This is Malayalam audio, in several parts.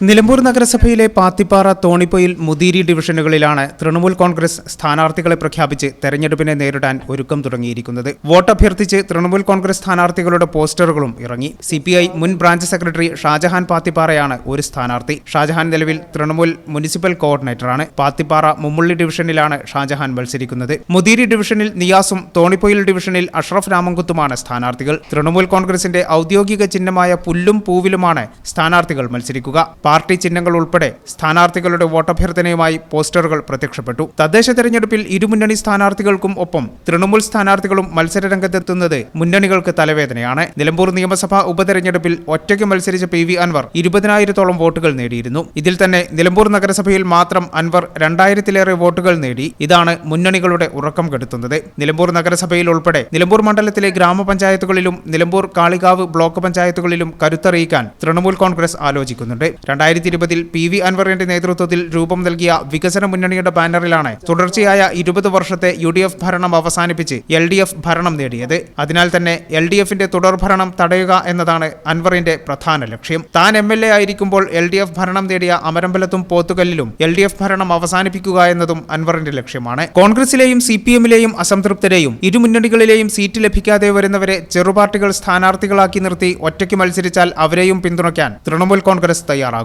നിലമ്പൂർ നഗരസഭയിലെ പാത്തിപ്പാറ തോണിപ്പൊയിൽ മുതിരി ഡിവിഷനുകളിലാണ് തൃണമൂൽ കോൺഗ്രസ് സ്ഥാനാർത്ഥികളെ പ്രഖ്യാപിച്ച് തെരഞ്ഞെടുപ്പിനെ നേരിടാൻ ഒരുക്കം തുടങ്ങിയിരിക്കുന്നത്. വോട്ടഭ്യർത്ഥിച്ച് തൃണമൂൽ കോൺഗ്രസ് സ്ഥാനാർത്ഥികളുടെ പോസ്റ്ററുകളും ഇറങ്ങി. സി മുൻ ബ്രാഞ്ച് സെക്രട്ടറി ഷാജഹാൻ പാത്തിപ്പാറയാണ് ഒരു സ്ഥാനാർത്ഥി. ഷാജഹാൻ നിലവിൽ തൃണമൂൽ മുനിസിപ്പൽ കോർഡിനേറ്ററാണ്. പാത്തിപ്പാറ മുമ്മുള്ളി ഡിവിഷനിലാണ് ഷാജഹാൻ മത്സരിക്കുന്നത്. മുതിരി ഡിവിഷനിൽ നിയാസും തോണിപ്പൊയിൽ ഡിവിഷനിൽ അഷ്റഫ് രാമൻകുത്തുമാണ് സ്ഥാനാർത്ഥികൾ. തൃണമൂൽ കോൺഗ്രസിന്റെ ഔദ്യോഗിക ചിഹ്നമായ പുല്ലും പൂവിലുമാണ് സ്ഥാനാർത്ഥികൾ മത്സരിക്കുക. പാർട്ടി ചിഹ്നങ്ങൾ ഉൾപ്പെടെ സ്ഥാനാർത്ഥികളുടെ വോട്ടഭ്യർത്ഥനയുമായി പോസ്റ്ററുകൾ പ്രത്യക്ഷപ്പെട്ടു. തദ്ദേശ തെരഞ്ഞെടുപ്പിൽ ഇരുമുന്നണി സ്ഥാനാർത്ഥികൾക്കും ഒപ്പം തൃണമൂൽ സ്ഥാനാർത്ഥികളും മത്സരരംഗത്തെത്തുന്നത് മുന്നണികൾക്ക് തലവേദനയാണ്. നിലമ്പൂർ നിയമസഭാ ഉപതെരഞ്ഞെടുപ്പിൽ ഒറ്റയ്ക്ക് മത്സരിച്ച പി വി അൻവർ ഇരുപതിനായിരത്തോളം വോട്ടുകൾ നേടിയിരുന്നു. ഇതിൽ തന്നെ നിലമ്പൂർ നഗരസഭയിൽ മാത്രം അൻവർ രണ്ടായിരത്തിലേറെ വോട്ടുകൾ നേടി. ഇതാണ് മുന്നണികളുടെ ഉറക്കം കെടുത്തുന്നത്. നിലമ്പൂർ നഗരസഭയിൽ ഉൾപ്പെടെ നിലമ്പൂർ മണ്ഡലത്തിലെ ഗ്രാമപഞ്ചായത്തുകളിലും നിലമ്പൂർ കാളികാവ് ബ്ലോക്ക് പഞ്ചായത്തുകളിലും കരുത്തറിയിക്കാൻ തൃണമൂൽ കോൺഗ്രസ് ആലോചിക്കുന്നുണ്ട്. രണ്ടായിരത്തി ഇരുപതിൽ പി വി അൻവറിന്റെ നേതൃത്വത്തിൽ രൂപം നൽകിയ വികസന മുന്നണിയുടെ ബാനറിലാണ് തുടർച്ചയായ ഇരുപത് വർഷത്തെ യു ഡി എഫ് ഭരണം അവസാനിപ്പിച്ച് എൽ ഡി എഫ് ഭരണം നേടിയത്. അതിനാൽ തന്നെ എൽ ഡി എഫിന്റെ തുടർഭരണം തടയുക എന്നതാണ് അൻവറിന്റെ പ്രധാന ലക്ഷ്യം. താൻ എം എൽ എ ആയിരിക്കുമ്പോൾ എൽ ഡി എഫ് ഭരണം നേടിയ അമരമ്പലത്തും പോത്തുകല്ലിലും എൽ ഡി എഫ് ഭരണം അവസാനിപ്പിക്കുക എന്നതും അൻവറിന്റെ ലക്ഷ്യമാണ്. കോൺഗ്രസിലെയും സി പി എമ്മിലെയും അസംതൃപ്തരെയും ഇരു മുന്നണികളിലെയും സീറ്റ് ലഭിക്കാതെ വരുന്നവരെ ചെറുപാർട്ടികൾ സ്ഥാനാർത്ഥികളാക്കി നിർത്തി ഒറ്റയ്ക്ക് മത്സരിച്ചാൽ അവരെയും പിന്തുണയ്ക്കാൻ തൃണമൂൽ കോൺഗ്രസ് തയ്യാറാകും.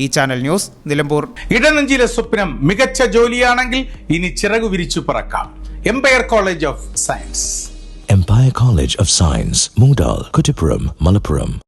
ഈ ചാനൽ ന്യൂസ് നിലമ്പൂർ. ഇടനെഞ്ചിലെ സ്വപ്നം മികച്ച ജോലിയാണെങ്കിൽ ഇനി ചിറകു വിരിച്ചു പറക്കാം. Empire college of science empire college of science Moondal, Kuttippuram Malappuram.